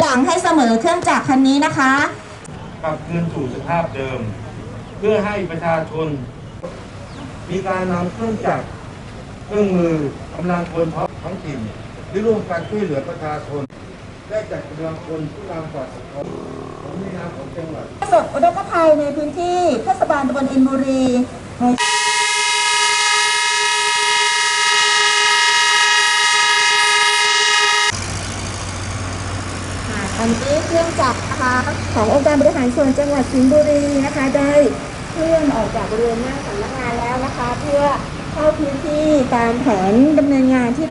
หลังให้เสมอเครื่องจักรคันนี้นะคะกลับคืนสู่สภาพเดิม เพื่อให้ประชาชน มีการนำเครื่องจักรเครื่องมือกำลังคนท้องถิ่นที่ร่วมกันช่วยเหลือประชาชน ได้จัดกำลังคนผู้นำฝ่ายปกครองของในนามของจังหวัดสดอุทกภัยในพื้นที่เทศบาลตำบลอินบุรีในค่ะต อนนี้เครื่องจักรนะคะขององค์การบริหารส่วนจังหวัดสิงห์บุรีนะคะได้เคลื่อนออกจากบริเวณหน้าสำนักงานแล้วนะคะ เพื่อเข้าพื้นที่ตามแผนดำเนินงานที่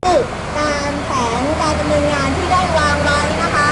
ตามแผนการดำเนินงานที่ได้วางไว้นะคะ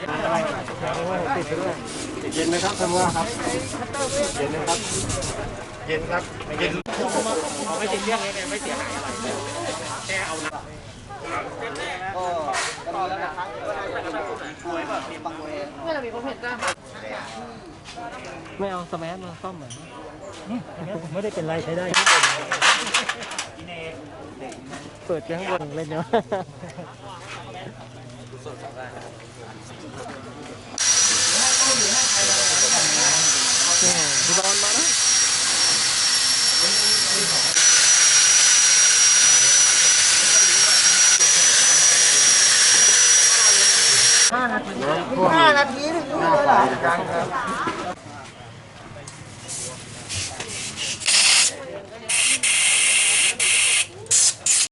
เย็นไหมครับท่านว่าครับ เย็นไหมครับ เย็นครับ เย็นไม่ติดเรื่องนี้ไม่เสียหายอะไรแค่เอาน้ไม่เอาสแมัมาซ่อมเหมือนไม่ได้เป็นไรใช้ได้เปิดข้างบนเล่นเนาะ พี่บอลมานะน้ำท่วมหน้าไฟนะครับ